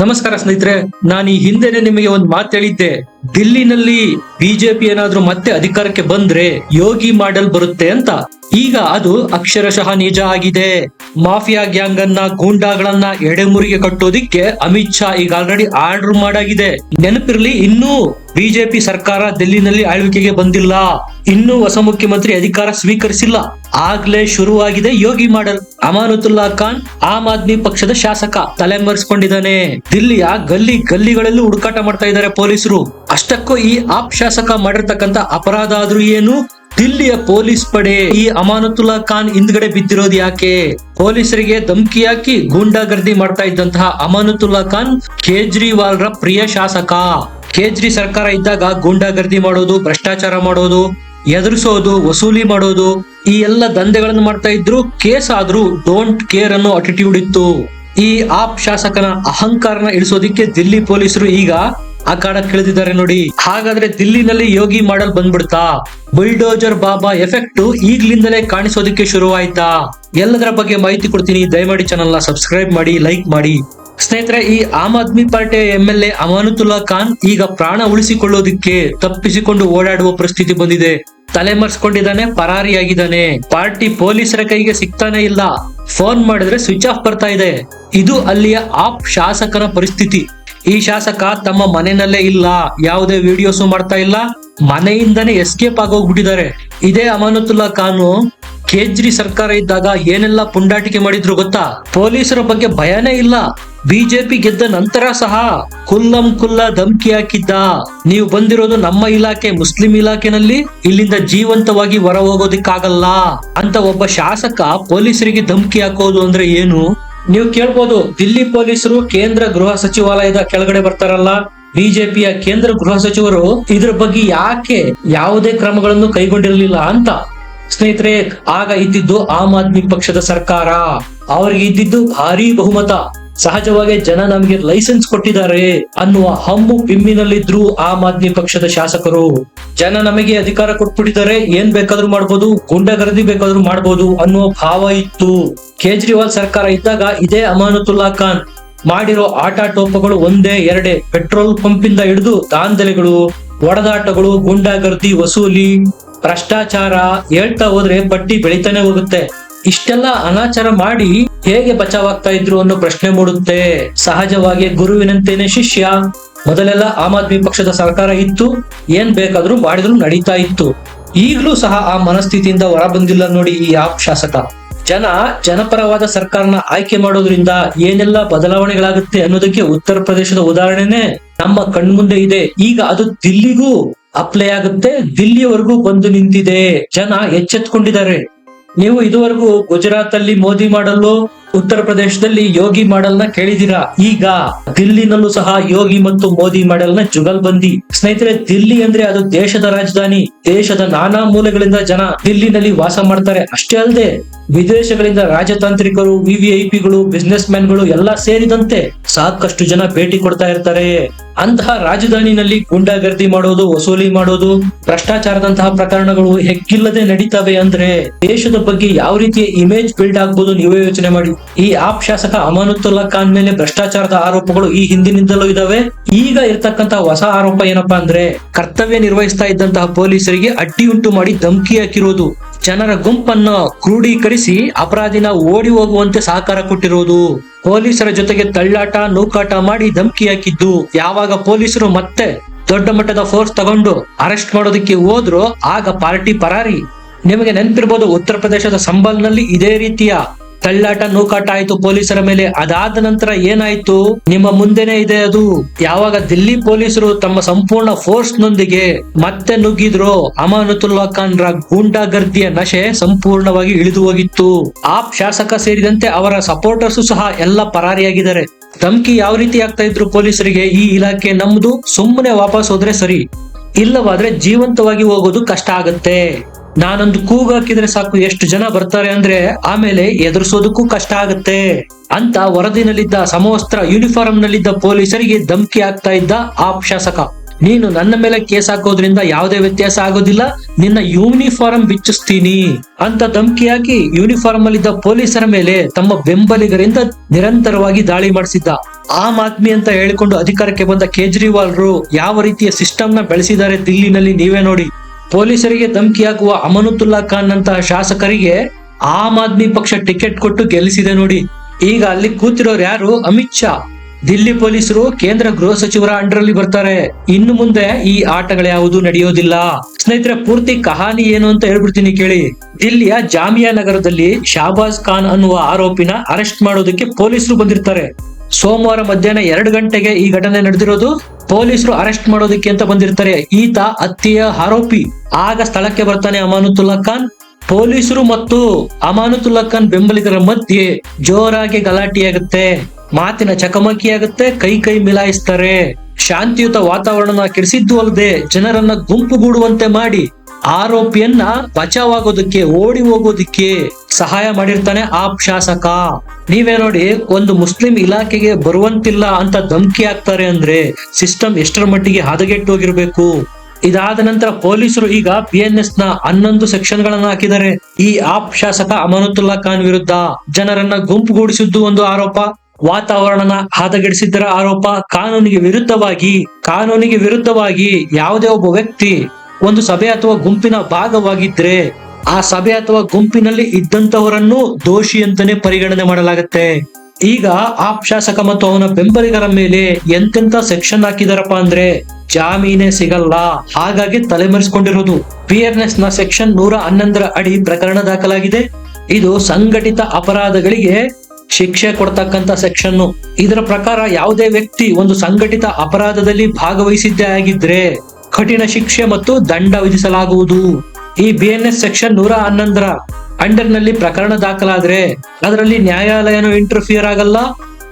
ನಮಸ್ಕಾರ ಸ್ನೇಹಿತರೆ, ನಾನು ಈ ಹಿಂದೆನೆ ನಿಮಗೆ ಒಂದು ಮಾತು ಹೇಳಿದ್ದೆ. ದಿಲ್ಲಿನಲ್ಲಿ ಬಿಜೆಪಿ ಏನಾದ್ರೂ ಮತ್ತೆ ಅಧಿಕಾರಕ್ಕೆ ಬಂದ್ರೆ ಯೋಗಿ ಮಾಡಲ್ ಬರುತ್ತೆ ಅಂತ. ಈಗ ಅದು ಅಕ್ಷರಶಃ ನಿಜ ಆಗಿದೆ. ಮಾಫಿಯಾ ಗ್ಯಾಂಗ್ ಅನ್ನ ಗೂಂಡಾಗಳನ್ನ ಎಡೆಮುರಿಗೆ ಕಟ್ಟೋದಿಕ್ಕೆ ಅಮಿತ್ ಶಾ ಈಗ ಆಲ್ರೆಡಿ ಆರ್ಡರ್ ಮಾಡಾಗಿದೆ. ನೆನಪಿರ್ಲಿ, ಇನ್ನೂ ಬಿಜೆಪಿ ಸರ್ಕಾರ ದಿಲ್ಲಿನಲ್ಲಿ ಆಳ್ವಿಕೆಗೆ ಬಂದಿಲ್ಲ. ಇನ್ನೂ ಹೊಸ ಮುಖ್ಯಮಂತ್ರಿ ಅಧಿಕಾರ ಸ್ವೀಕರಿಸಿಲ್ಲ. ಆಗ್ಲೇ ಶುರುವಾಗಿದೆ ಯೋಗಿ ಮಾಡಲ್. ಅಮಾನತುಲ್ಲಾ ಖಾನ್ ಆಮ್ ಆದ್ಮಿ ಪಕ್ಷದ ಶಾಸಕ ತಲೆಮರೆಸ್ಕೊಂಡಿದ್ದಾನೆ. ದಿಲ್ಲಿಯ ಗಲ್ಲಿ ಗಲ್ಲಿಗಳಲ್ಲೂ ಹುಡುಕಾಟ ಮಾಡ್ತಾ ಇದ್ದಾರೆ ಪೊಲೀಸರು. ಅಷ್ಟಕ್ಕೂ ಈ ಆಪ್ ಶಾಸಕ ಮಾಡಿರ್ತಕ್ಕಂತ ಅಪರಾಧ ಆದ್ರೂ ಏನು? ದಿಲ್ಲಿಯ ಪೊಲೀಸ್ ಪಡೆ ಈ ಅಮಾನತುಲ್ಲಾ ಖಾನ್ ಹಿಂದ್ಗಡೆ ಬಿದ್ದಿರೋದು ಯಾಕೆ? ಪೊಲೀಸರಿಗೆ ಧಮಕಿ ಹಾಕಿ ಗೂಂಡಾಗರ್ದಿ ಮಾಡ್ತಾ ಇದ್ದಂತಹ ಅಮಾನತುಲ್ಲಾ ಖಾನ್ ಕೇಜ್ರಿವಾಲ್ ರ ಪ್ರಿಯ ಶಾಸಕ. ಕೇಜ್ರಿ ಸರ್ಕಾರ ಇದ್ದಾಗ ಗೂಂಡಾಗರ್ದಿ ಮಾಡೋದು, ಭ್ರಷ್ಟಾಚಾರ ಮಾಡೋದು, ಎದುರಿಸೋದು, ವಸೂಲಿ ಮಾಡೋದು, ಈ ಎಲ್ಲ ದಂಧೆಗಳನ್ನು ಮಾಡ್ತಾ ಇದ್ರು ಕೇಸ್ ಆದ್ರೂ ಡೋಂಟ್ ಕೇರ್ ಅನ್ನೋ ಅಟಿಟ್ಯೂಡ್ ಇತ್ತು. ಈ ಆಪ್ ಶಾಸಕನ ಅಹಂಕಾರನ ಇಳಿಸೋದಿಕ್ಕೆ ದಿಲ್ಲಿ ಪೊಲೀಸರು ಈಗ ಅಖಾಡ ಕೇಳಿದ್ದಾರೆ ನೋಡಿ. ಹಾಗಾದ್ರೆ ದಿಲ್ಲಿನಲ್ಲಿ ಯೋಗಿ ಮಾಡಲ್ ಬಂದ್ಬಿಡ್ತಾ? ಬುಲ್ಡೋಜರ್ ಬಾಬಾ ಎಫೆಕ್ಟ್ ಈಗ್ಲಿಂದಲೇ ಕಾಣಿಸೋದಕ್ಕೆ ಶುರುವಾಯ್ತಾ? ಎಲ್ಲದರ ಬಗ್ಗೆ ಮಾಹಿತಿ ಕೊಡ್ತೀನಿ. ದಯಮಾಡಿ ಚಾನಲ್ನ ಸಬ್ಸ್ಕ್ರೈಬ್ ಮಾಡಿ ಲೈಕ್ ಮಾಡಿ. ಸ್ನೇಹಿತರೆ, ಈ ಆಮ್ ಆದ್ಮಿ ಪಾರ್ಟಿಯ M L A Amanatullah Khan ಈಗ ಪ್ರಾಣ ಉಳಿಸಿಕೊಳ್ಳೋದಿಕ್ಕೆ ತಪ್ಪಿಸಿಕೊಂಡು ಓಡಾಡುವ ಪರಿಸ್ಥಿತಿ ಬಂದಿದೆ. ತಲೆಮರೆಸ್ಕೊಂಡಿದ್ದಾನೆ, ಪರಾರಿಯಾಗಿದ್ದಾನೆ. ಪಾರ್ಟಿ ಪೊಲೀಸರ ಕೈಗೆ ಸಿಗ್ತಾನೆ ಇಲ್ಲ. ಫೋನ್ ಮಾಡಿದ್ರೆ ಸ್ವಿಚ್ ಆಫ್ ಬರ್ತಾ ಇದೆ. ಇದು ಅಲ್ಲಿಯ ಆಪ್ ಶಾಸಕರ ಪರಿಸ್ಥಿತಿ. ಈ ಶಾಸಕ ತಮ್ಮ ಮನೆಯಲ್ಲೇ ಇಲ್ಲ, ಯಾವುದೇ ವಿಡಿಯೋಸ್ ಮಾಡ್ತಾ ಇಲ್ಲ, ಮನೆಯಿಂದನೇ ಎಸ್ಕೇಪ್ ಆಗೋಗ್ಬಿಟ್ಟಿದ್ದಾರೆ. ಇದೇ ಅಮಾನತುಲ್ಲಾ ಖಾನು ಕೇಜ್ರಿ ಸರ್ಕಾರ ಇದ್ದಾಗ ಏನೆಲ್ಲ ಪುಂಡಾಟಿಕೆ ಮಾಡಿದ್ರು ಗೊತ್ತಾ? ಪೊಲೀಸರ ಬಗ್ಗೆ ಭಯನೇ ಇಲ್ಲ. ಬಿಜೆಪಿ ಗೆದ್ದ ನಂತರ ಸಹ ಕುಲ್ಲಂ ಕುಲ್ಲ ಧಮ್ಕಿ ಹಾಕಿದ್ದ. ನೀವು ಬಂದಿರೋದು ನಮ್ಮ ಇಲಾಖೆ, ಮುಸ್ಲಿಂ ಇಲಾಖೆನಲ್ಲಿ, ಇಲ್ಲಿಂದ ಜೀವಂತವಾಗಿ ಹೊರ ಹೋಗೋದಿಕ್ಕಾಗಲ್ಲ. ಅಂತ ಒಬ್ಬ ಶಾಸಕ ಪೊಲೀಸರಿಗೆ ಧಮ್ಕಿ ಹಾಕೋದು ಅಂದ್ರೆ ಏನು? ನೀವು ಕೇಳ್ಬೋದು, ದಿಲ್ಲಿ ಪೊಲೀಸರು ಕೇಂದ್ರ ಗೃಹ ಸಚಿವಾಲಯದ ಕೆಳಗಡೆ ಬರ್ತಾರಲ್ಲ, ಬಿಜೆಪಿಯ ಕೇಂದ್ರ ಗೃಹ ಸಚಿವರು ಇದ್ರ ಬಗ್ಗೆ ಯಾಕೆ ಯಾವುದೇ ಕ್ರಮಗಳನ್ನು ಕೈಗೊಂಡಿರಲಿಲ್ಲ ಅಂತ. ಸ್ನೇಹಿತರೆ, ಆಗ ಇದ್ದಿದ್ದು ಆಮ್ ಆದ್ಮಿ ಪಕ್ಷದ ಸರ್ಕಾರ. ಅವ್ರಿಗೆ ಇದ್ದಿದ್ದು ಭಾರಿ ಬಹುಮತ. ಸಹಜವಾಗಿ ಜನ ನಮಗೆ ಲೈಸೆನ್ಸ್ ಕೊಟ್ಟಿದ್ದಾರೆ ಅನ್ನುವ ಹಮ್ಮು ಬಿಮ್ಮಿನಲ್ಲಿದ್ರು ಆಮ್ ಆದ್ಮಿ ಪಕ್ಷದ ಶಾಸಕರು. ಜನ ನಮಗೆ ಅಧಿಕಾರ ಕೊಟ್ಬಿಟ್ಟಿದ್ದಾರೆ, ಏನ್ ಬೇಕಾದ್ರೂ ಮಾಡ್ಬೋದು ಗುಂಡಗರದಿ ಬೇಕಾದ್ರೂ ಮಾಡ್ಬೋದು ಅನ್ನುವ ಭಾವ ಇತ್ತು. ಕೇಜ್ರಿವಾಲ್ ಸರ್ಕಾರ ಇದ್ದಾಗ ಇದೇ ಅಮಾನತುಲ್ಲಾ ಖಾನ್ ಮಾಡಿರೋ ಆಟಾಟೋಪಗಳು ಒಂದೇ, ಎರಡೇ, ಪೆಟ್ರೋಲ್ ಪಂಪಿಂದ ಹಿಡಿದು ದಾಂಧಲೆಗಳು, ಒಡೆದಾಟಗಳು, ಗುಂಡಾಗರ್ದಿ, ವಸೂಲಿ, ಭ್ರಷ್ಟಾಚಾರ ಹೇಳ್ತಾ ಹೋದ್ರೆ ಬಡ್ಡಿ ಬೆಳಿತಾನೆ ಹೋಗುತ್ತೆ. ಇಷ್ಟೆಲ್ಲ ಅನಾಚಾರ ಮಾಡಿ ಹೇಗೆ ಬಚಾವಾಗ್ತಾ ಇದ್ರು ಅನ್ನೋ ಪ್ರಶ್ನೆ ಮೂಡುತ್ತೆ. ಸಹಜವಾಗಿ ಗುರುವಿನಂತೇನೆ ಶಿಷ್ಯ. ಮೊದಲೆಲ್ಲ ಆಮ್ ಆದ್ಮಿ ಪಕ್ಷದ ಸರ್ಕಾರ ಇತ್ತು. ಏನ್ ಬೇಕಾದ್ರೂ ಮಾಡಿದ್ರು ನಡೀತಾ ಇತ್ತು. ಈಗಲೂ ಸಹ ಆ ಮನಸ್ಥಿತಿಯಿಂದ ಹೊರ ಬಂದಿಲ್ಲ ನೋಡಿ ಈ ಆಪ್ ಶಾಸಕ. ಜನ ಜನಪರವಾದ ಸರ್ಕಾರನ ಆಯ್ಕೆ ಮಾಡೋದ್ರಿಂದ ಏನೆಲ್ಲ ಬದಲಾವಣೆಗಳಾಗುತ್ತೆ ಅನ್ನೋದಕ್ಕೆ ಉತ್ತರ ಪ್ರದೇಶದ ಉದಾಹರಣೆನೆ ನಮ್ಮ ಕಣ್ಮುಂದೆ ಇದೆ. ಈಗ ಅದು ದಿಲ್ಲಿಗೂ ಅಪ್ಲೈ ಆಗುತ್ತೆ. ದಿಲ್ಲಿಯವರೆಗೂ ಬಂದು ನಿಂತಿದೆ. ಜನ ಎಚ್ಚೆತ್ಕೊಂಡಿದ್ದಾರೆ. ನೀವು ಇದುವರೆಗೂ ಗುಜರಾತ್ ಅಲ್ಲಿ ಮೋದಿ ಮಾಡಲ್ಲು ಉತ್ತರ ಪ್ರದೇಶದಲ್ಲಿ ಯೋಗಿ ಮಾಡೆಲ್ನ ಕೇಳಿದಿರಾ ಈಗ ದಿಲ್ಲಿನಲ್ಲೂ ಸಹ ಯೋಗಿ ಮತ್ತು ಮೋದಿ ಮಾಡೆಲ್ನ ಜುಗಲ್ಬಂದಿ ಸ್ನೇಹಿತರೆ, ದಿಲ್ಲಿ ಅಂದ್ರೆ ಅದು ದೇಶದ ರಾಜಧಾನಿ. ದೇಶದ ನಾನಾ ಮೂಲೆಗಳಿಂದ ಜನ ದಿಲ್ಲಿನಲ್ಲಿ ವಾಸ ಮಾಡ್ತಾರೆ. ಅಷ್ಟೇ ಅಲ್ಲದೆ, ವಿದೇಶಗಳಿಂದ ರಾಜತಾಂತ್ರಿಕರು ವಿವಿಐಪಿಗಳು ಬಿಸ್ನೆಸ್ ಮ್ಯಾನ್ಗಳು ಎಲ್ಲ ಸೇರಿದಂತೆ ಸಾಕಷ್ಟು ಜನ ಭೇಟಿ ಕೊಡ್ತಾ ಇರ್ತಾರೆ. ಅಂತಹ ರಾಜಧಾನಿನಲ್ಲಿ ಗುಂಡಾಗರ್ದಿ ಮಾಡೋದು, ವಸೂಲಿ ಮಾಡೋದು, ಭ್ರಷ್ಟಾಚಾರದಂತಹ ಪ್ರಕರಣಗಳು ಹೆಗ್ಗಿಲ್ಲದೆ ನಡೀತವೆ ಅಂದ್ರೆ ದೇಶದ ಬಗ್ಗೆ ಯಾವ ರೀತಿಯ ಇಮೇಜ್ ಬಿಲ್ಡ್ ಆಗ್ಬೋದು ನೀವೇ ಯೋಚನೆ ಮಾಡಿ. ಈ ಆಪ್ ಶಾಸಕ ಅಮಾನುತ್ತುಲ್ಲಾ ಖಾನ್ ಮೇಲೆ ಭ್ರಷ್ಟಾಚಾರದ ಆರೋಪಗಳು ಈ ಹಿಂದಿನಿಂದಲೂ ಇದಾವೆ. ಈಗ ಇರ್ತಕ್ಕಂತಹ ಹೊಸ ಆರೋಪ ಏನಪ್ಪಾ ಅಂದ್ರೆ, ಕರ್ತವ್ಯ ನಿರ್ವಹಿಸ್ತಾ ಇದ್ದಂತಹ ಪೊಲೀಸರಿಗೆ ಅಡ್ಡಿ ಉಂಟು ಮಾಡಿ ಧಮಕಿ ಹಾಕಿರೋದು. ಜನರ ಗುಂಪನ್ನ ಕ್ರೋಢೀಕರಿಸಿ ಅಪರಾಧಿನ ಓಡಿ ಹೋಗುವಂತೆ ಸಹಕಾರ ಕೊಟ್ಟಿರೋದು. ಪೊಲೀಸರ ಜೊತೆಗೆ ತಳ್ಳಾಟ, ನೂಕಾಟ ಮಾಡಿ ಧಮಕಿ ಹಾಕಿದ್ದು. ಯಾವಾಗ ಪೊಲೀಸರು ಮತ್ತೆ ದೊಡ್ಡ ಮಟ್ಟದ ಫೋರ್ಸ್ ತಗೊಂಡು ಅರೆಸ್ಟ್ ಮಾಡೋದಕ್ಕೆ ಹೋದ್ರು, ಆಗ ಪಾರ್ಟಿ ಪರಾರಿ. ನಿಮಗೆ ನೆನಪಿರ್ಬೋದು, ಉತ್ತರ ಪ್ರದೇಶದ ಸಂಬಲ್ನಲ್ಲಿ ಇದೇ ರೀತಿಯ ತಳ್ಳಾಟ ನೂಕಾಟ ಆಯ್ತು ಪೊಲೀಸರ ಮೇಲೆ. ಅದಾದ ನಂತರ ಏನಾಯ್ತು? ನಿಮ್ಮ ಮುಂದೆನೆ ಇದೆ ಅದು. ಯಾವಾಗ ದಿಲ್ಲಿ ಪೊಲೀಸರು ತಮ್ಮ ಸಂಪೂರ್ಣ ಫೋರ್ಸ್ ನೊಂದಿಗೆ ಮತ್ತೆ ನುಗ್ಗಿದ್ರು ಅಮಾನತುಲ್ಲಾ ಖಾನ್ ರ ಗೂಂಡಾಗರ್ದಿಯ ನಶೆ ಸಂಪೂರ್ಣವಾಗಿ ಇಳಿದು ಹೋಗಿತ್ತು. ಆಪ್ ಶಾಸಕ ಸೇರಿದಂತೆ ಅವರ ಸಪೋರ್ಟರ್ಸ್ ಸಹ ಎಲ್ಲ ಪರಾರಿಯಾಗಿದ್ದಾರೆ. ಧಮ್ಕಿ ಯಾವ ರೀತಿ ಆಗ್ತಾ ಇದ್ರು ಪೊಲೀಸರಿಗೆ ಈ ಇಲಾಖೆ ನಮ್ದು? ಸುಮ್ಮನೆ ವಾಪಸ್ ಹೋದ್ರೆ ಸರಿ. ಇಲ್ಲವಾದ್ರೆ ಜೀವಂತವಾಗಿ ಹೋಗೋದು ಕಷ್ಟ ಆಗತ್ತೆ. ನಾನೊಂದು ಕೂಗು ಹಾಕಿದ್ರೆ ಸಾಕು, ಎಷ್ಟು ಜನ ಬರ್ತಾರೆ ಅಂದ್ರೆ ಆಮೇಲೆ ಎದುರಿಸೋದಕ್ಕೂ ಕಷ್ಟ ಆಗತ್ತೆ ಅಂತ ವರದಿನಲ್ಲಿದ್ದ ಸಮವಸ್ತ್ರ ಯೂನಿಫಾರ್ಮ್ ನಲ್ಲಿದ್ದ ಪೊಲೀಸರಿಗೆ ಧಮಕಿ ಆಗ್ತಾ ಇದ್ದ ಆ ಶಾಸಕ. ನೀನು ನನ್ನ ಮೇಲೆ ಕೇಸ್ ಹಾಕೋದ್ರಿಂದ ಯಾವುದೇ ವ್ಯತ್ಯಾಸ ಆಗೋದಿಲ್ಲ, ನಿನ್ನ ಯೂನಿಫಾರ್ಮ್ ಬಿಚ್ಚಿಸ್ತೀನಿ ಅಂತ ಧಮಕಿ ಹಾಕಿ ಯೂನಿಫಾರ್ಮ್ ಅಲ್ಲಿದ್ದ ಪೊಲೀಸರ ಮೇಲೆ ತಮ್ಮ ಬೆಂಬಲಿಗರಿಂದ ನಿರಂತರವಾಗಿ ದಾಳಿ ಮಾಡಿಸಿದ್ದ. ಆಮ್ ಆದ್ಮಿ ಅಂತ ಹೇಳಿಕೊಂಡು ಅಧಿಕಾರಕ್ಕೆ ಬಂದ ಕೇಜ್ರಿವಾಲ್ರು ಯಾವ ರೀತಿಯ ಸಿಸ್ಟಮ್ನ ಬೆಳೆಸಿದ್ದಾರೆ ದಿಲ್ಲಿನಲ್ಲಿ ನೀವೇ ನೋಡಿ. ಪೊಲೀಸರಿಗೆ ಧಮಕಿ ಹಾಕುವ ಅಮನುತುಲ್ಲಾ ಖಾನ್ ನಂತಹ ಶಾಸಕರಿಗೆ ಆಮ್ ಆದ್ಮಿ ಪಕ್ಷ ಟಿಕೆಟ್ ಕೊಟ್ಟು ಗೆಲ್ಲಿಸಿದೆ ನೋಡಿ. ಈಗ ಅಲ್ಲಿ ಕೂತಿರೋರು ಯಾರು? ಅಮಿತ್ ಶಾ. ದಿಲ್ಲಿ ಪೊಲೀಸರು, ಕೇಂದ್ರ ಗೃಹ ಸಚಿವರ ಅಂಡರಲ್ಲಿ ಬರ್ತಾರೆ. ಇನ್ನು ಮುಂದೆ ಈ ಆಟಗಳ್ಯಾವುದು ನಡೆಯೋದಿಲ್ಲ. ಸ್ನೇಹಿತರೆ, ಪೂರ್ತಿ ಕಹಾನಿ ಏನು ಅಂತ ಹೇಳ್ಬಿಡ್ತೀನಿ ಕೇಳಿ. ದಿಲ್ಲಿಯ ಜಾಮಿಯಾ ನಗರದಲ್ಲಿ ಶಾಬಾಜ್ ಖಾನ್ ಅನ್ನುವ ಆರೋಪಿನ ಅರೆಸ್ಟ್ ಮಾಡೋದಕ್ಕೆ ಪೊಲೀಸರು ಬಂದಿರ್ತಾರೆ. ಸೋಮವಾರ ಮಧ್ಯಾಹ್ನ ಎರಡು ಗಂಟೆಗೆ ಈ ಘಟನೆ ನಡೆದಿರೋದು ಪೊಲೀಸರು ಅರೆಸ್ಟ್ ಮಾಡೋದಕ್ಕೆ ಅಂತ ಬಂದಿರ್ತಾರೆ. ಈತ ಹತ್ಯೆಯ ಆರೋಪಿ. ಆಗ ಸ್ಥಳಕ್ಕೆ ಬರ್ತಾನೆ ಅಮಾನುತುಲ್ಲಾ ಖಾನ್. ಪೊಲೀಸರು ಮತ್ತು ಅಮಾನುತುಲ್ಲಾ ಖಾನ್ ಬೆಂಬಲಿಗರ ಮಧ್ಯೆ ಜೋರಾಗಿ ಗಲಾಟೆಯಾಗುತ್ತೆ. ಮಾತಿನ ಚಕಮಕಿ ಆಗುತ್ತೆ ಕೈ ಕೈ ಮಿಲಾಯಿಸ್ತಾರೆ. ಶಾಂತಿಯುತ ವಾತಾವರಣ ಕೆಡಿಸಿದ್ದು ಅಲ್ಲದೆ ಜನರನ್ನ ಗುಂಪುಗೂಡುವಂತೆ ಮಾಡಿ ಆರೋಪಿಯನ್ನ ಬಚಾವಾಗೋದಕ್ಕೆ, ಓಡಿ ಹೋಗೋದಕ್ಕೆ ಸಹಾಯ ಮಾಡಿರ್ತಾನೆ ಆಪ್ ಶಾಸಕ. ನೀವೇ ನೋಡಿ, ಒಂದು ಮುಸ್ಲಿಂ ಇಲಾಖೆಗೆ ಬರುವಂತಿಲ್ಲ ಅಂತ ಧಮಕಿ ಹಾಕ್ತಾರೆ ಅಂದ್ರೆ ಸಿಸ್ಟಮ್ ಎಷ್ಟರ ಮಟ್ಟಿಗೆ ಹದಗೆಟ್ಟು ಹೋಗಿರ್ಬೇಕು. ಇದಾದ ನಂತರ ಪೊಲೀಸರು ಈಗ ಪಿ ಎನ್ ಎಸ್ನ ಹನ್ನೊಂದು ಸೆಕ್ಷನ್ ಗಳನ್ನ ಹಾಕಿದ್ದಾರೆ. ಈ ಆಪ್ ಶಾಸಕ ಅಮನತುಲ್ಲಾ ಖಾನ್ ವಿರುದ್ಧ ಜನರನ್ನ ಗುಂಪುಗೂಡಿಸಿದ್ದು ಒಂದು ಆರೋಪ. ವಾತಾವರಣನ ಹದಗೆಡಿಸಿದ್ದರ ಆರೋಪ. ಕಾನೂನಿಗೆ ವಿರುದ್ಧವಾಗಿ ಕಾನೂನಿಗೆ ವಿರುದ್ಧವಾಗಿ ಯಾವುದೇ ಒಬ್ಬ ವ್ಯಕ್ತಿ ಒಂದು ಸಭೆ ಅಥವಾ ಗುಂಪಿನ ಭಾಗವಾಗಿದ್ರೆ ಆ ಸಭೆ ಅಥವಾ ಗುಂಪಿನಲ್ಲಿ ಇದ್ದಂತವರನ್ನು ದೋಷಿ ಅಂತಾನೆ ಪರಿಗಣನೆ ಮಾಡಲಾಗುತ್ತೆ. ಈಗ ಆ ಶಾಸಕ ಮತ್ತು ಅವನ ಬೆಂಬಲಿಗರ ಮೇಲೆ ಎಂತೆಂತ ಸೆಕ್ಷನ್ ಹಾಕಿದಾರಪ್ಪ ಅಂದ್ರೆ ಜಾಮೀನೇ ಸಿಗಲ್ಲ. ಹಾಗಾಗಿ ತಲೆಮರೆಸಿಕೊಂಡಿರೋದು ಪಿ ಎಸ್ನ ಸೆಕ್ಷನ್ ನೂರ ಹನ್ನೊಂದರ ಅಡಿ ಪ್ರಕರಣ ದಾಖಲಾಗಿದೆ. ಇದು ಸಂಘಟಿತ ಅಪರಾಧಗಳಿಗೆ ಶಿಕ್ಷೆ ಕೊಡ್ತಕ್ಕಂತ ಸೆಕ್ಷನ್. ಇದರ ಪ್ರಕಾರ ಯಾವುದೇ ವ್ಯಕ್ತಿ ಒಂದು ಸಂಘಟಿತ ಅಪರಾಧದಲ್ಲಿ ಭಾಗವಹಿಸಿದ್ದೇ ಆಗಿದ್ರೆ ಕಠಿಣ ಶಿಕ್ಷೆ ಮತ್ತು ದಂಡ ವಿಧಿಸಲಾಗುವುದು. ಈ ಬಿ ಎನ್ ಎಸ್ ಸೆಕ್ಷನ್ ನೂರ ಹನ್ನೊಂದರ ಅಂಡರ್ನಲ್ಲಿ ಪ್ರಕರಣ ದಾಖಲಾದ್ರೆ ಅದರಲ್ಲಿ ನ್ಯಾಯಾಲಯನು ಇಂಟರ್ಫಿಯರ್ ಆಗಲ್ಲ.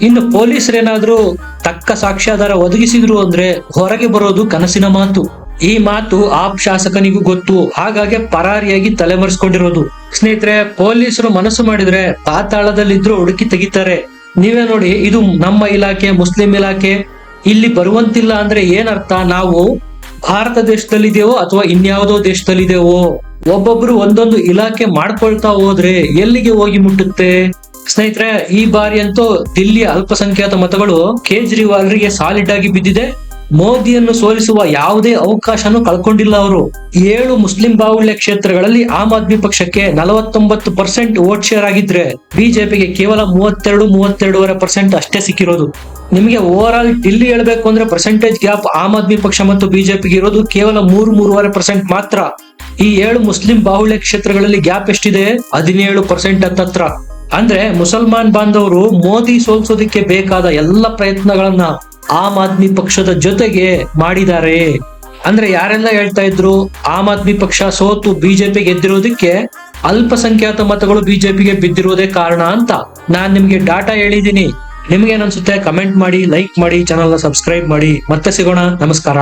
ಇನ್ನು ಪೊಲೀಸರೇನಾದ್ರೂ ತಕ್ಕ ಸಾಕ್ಷ್ಯಾಧಾರ ಒದಗಿಸಿದ್ರು ಅಂದ್ರೆ ಹೊರಗೆ ಬರೋದು ಕನಸಿನ ಮಾತು. ಈ ಮಾತು ಆಪ್ ಶಾಸಕನಿಗೂ ಗೊತ್ತು. ಹಾಗಾಗಿ ಪರಾರಿಯಾಗಿ ತಲೆಮರೆಸ್ಕೊಂಡಿರೋದು. ಸ್ನೇಹಿತರೆ, ಪೊಲೀಸರು ಮನಸ್ಸು ಮಾಡಿದ್ರೆ ಪಾತಾಳದಲ್ಲಿದ್ರು ಹುಡುಕಿ ತೆಗಿತಾರೆ. ನೀವೇ ನೋಡಿ, ಇದು ನಮ್ಮ ಇಲಾಖೆ, ಮುಸ್ಲಿಂ ಇಲಾಖೆ. ಇಲ್ಲಿ ಬರುವಂತಿಲ್ಲ ಅಂದ್ರೆ ಏನರ್ಥ? ನಾವು ಭಾರತ ದೇಶದಲ್ಲಿದೆಯೋ ಅಥವಾ ಇನ್ಯಾವುದೋ ದೇಶದಲ್ಲಿದೆವೋ ಒಬ್ಬೊಬ್ರು ಒಂದೊಂದು ಇಲಾಖೆ ಮಾಡ್ಕೊಳ್ತಾ ಹೋದ್ರೆ ಎಲ್ಲಿಗೆ ಹೋಗಿ ಮುಟ್ಟುತ್ತೆ? ಸ್ನೇಹಿತರೆ, ಈ ಬಾರಿ ಅಂತೂ ದಿಲ್ಲಿಯ ಅಲ್ಪಸಂಖ್ಯಾತ ಮತಗಳು ಕೇಜ್ರಿವಾಲ್ರಿಗೆ ಸಾಲಿಡ್ ಆಗಿ ಬಿದ್ದಿದೆ. ಮೋದಿಯನ್ನು ಸೋಲಿಸುವ ಯಾವುದೇ ಅವಕಾಶನೂ ಕಳ್ಕೊಂಡಿಲ್ಲ ಅವರು. ಏಳು ಮುಸ್ಲಿಂ ಬಾಹುಳ್ಯ ಕ್ಷೇತ್ರಗಳಲ್ಲಿ ಆಮ್ ಆದ್ಮಿ ಪಕ್ಷಕ್ಕೆ ನಲವತ್ತೊಂಬತ್ತು ಪರ್ಸೆಂಟ್ ವೋಟ್ ಶೇರ್ ಆಗಿದ್ರೆ ಬಿಜೆಪಿಗೆ ಕೇವಲ ಮೂವತ್ತೆರಡು, ಮೂವತ್ತೆರಡೂವರೆ ಪರ್ಸೆಂಟ್ ಅಷ್ಟೇ ಸಿಕ್ಕಿರೋದು. ನಿಮಗೆ ಓವರ್ ಆಲ್ ಡಿಲ್ಲಿ ಹೇಳಬೇಕು ಅಂದ್ರೆ ಪರ್ಸೆಂಟೇಜ್ ಗ್ಯಾಪ್ ಆಮ್ ಆದ್ಮಿ ಪಕ್ಷ ಮತ್ತು ಬಿಜೆಪಿಗೆ ಇರೋದು ಕೇವಲ ಮೂರು, ಮೂರುವರೆ ಪರ್ಸೆಂಟ್ ಮಾತ್ರ. ಈ ಏಳು ಮುಸ್ಲಿಂ ಬಾಹುಳ್ಯ ಕ್ಷೇತ್ರಗಳಲ್ಲಿ ಗ್ಯಾಪ್ ಎಷ್ಟಿದೆ? ಹದಿನೇಳು ಪರ್ಸೆಂಟ್ ಹತ್ತತ್ರ. ಅಂದ್ರೆ ಮುಸಲ್ಮಾನ್ ಬಾಂಧವರು ಮೋದಿ ಸೋಲ್ಸೋದಕ್ಕೆ ಬೇಕಾದ ಎಲ್ಲ ಪ್ರಯತ್ನಗಳನ್ನ ಆಮ್ ಆದ್ಮಿ ಪಕ್ಷದ ಜೊತೆಗೆ ಮಾಡಿದ್ದಾರೆ. ಅಂದ್ರೆ ಯಾರೆಲ್ಲ ಹೇಳ್ತಾ ಇದ್ರು? ಆಮ್ ಆದ್ಮಿ ಪಕ್ಷ ಸೋತು ಬಿಜೆಪಿ ಗೆದ್ದಿರೋದಕ್ಕೆ ಅಲ್ಪಸಂಖ್ಯಾತ ಮತಗಳು ಬಿಜೆಪಿಗೆ ಬಿದ್ದಿರೋದೇ ಕಾರಣ ಅಂತ. ನಾನ್ ನಿಮ್ಗೆ ಡಾಟಾ ಹೇಳಿದೀನಿ ನಿಮ್ಗೆ ಏನನ್ಸುತ್ತೆ ಕಮೆಂಟ್ ಮಾಡಿ ಲೈಕ್ ಮಾಡಿ ಚಾನಲ್ನ ಸಬ್ಸ್ಕ್ರೈಬ್ ಮಾಡಿ. ಮತ್ತೆ ಸಿಗೋಣ. ನಮಸ್ಕಾರ.